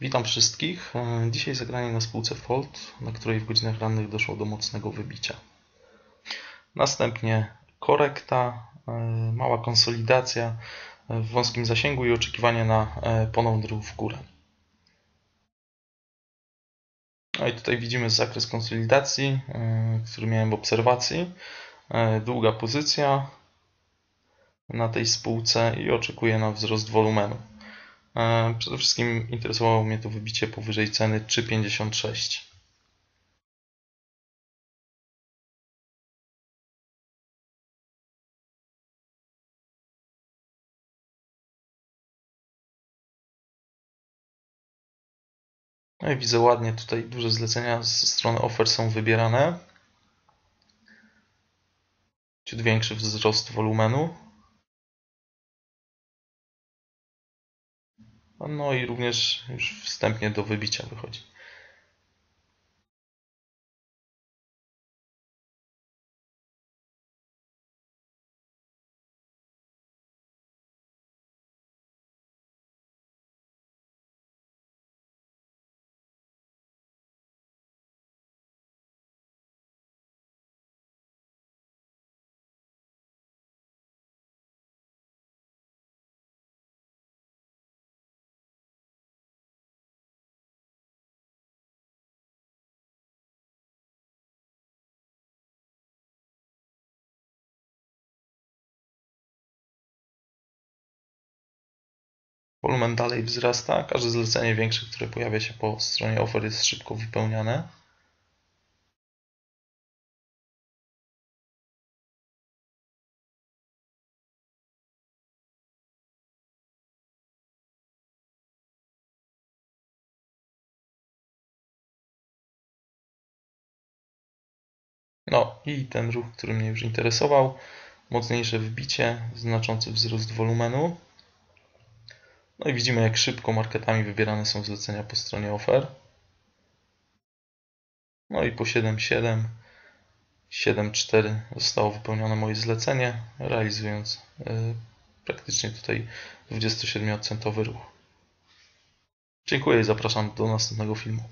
Witam wszystkich. E, Dzisiaj zagranie na spółce Fold, na której w godzinach rannych doszło do mocnego wybicia. Następnie korekta, e, mała konsolidacja e, w wąskim zasięgu i oczekiwanie na ponowny ruch w górę. No i tutaj widzimy zakres konsolidacji, który miałem w obserwacji. Długa pozycja na tej spółce i oczekuję na wzrost wolumenu. Przede wszystkim interesowało mnie to wybicie powyżej ceny 3,56. No i widzę ładnie tutaj duże zlecenia ze strony offer są wybierane. Ciut większy wzrost wolumenu. No i również już wstępnie do wybicia wychodzi. Wolumen dalej wzrasta. Każde zlecenie większe, które pojawia się po stronie offer jest szybko wypełniane. No i ten ruch, który mnie już interesował. Mocniejsze wbicie, znaczący wzrost wolumenu. No i widzimy, jak szybko marketami wybierane są zlecenia po stronie offer. No i po 7.7, 7.4 zostało wypełnione moje zlecenie, realizując yy, praktycznie tutaj 27-centowy ruch. Dziękuję i zapraszam do następnego filmu.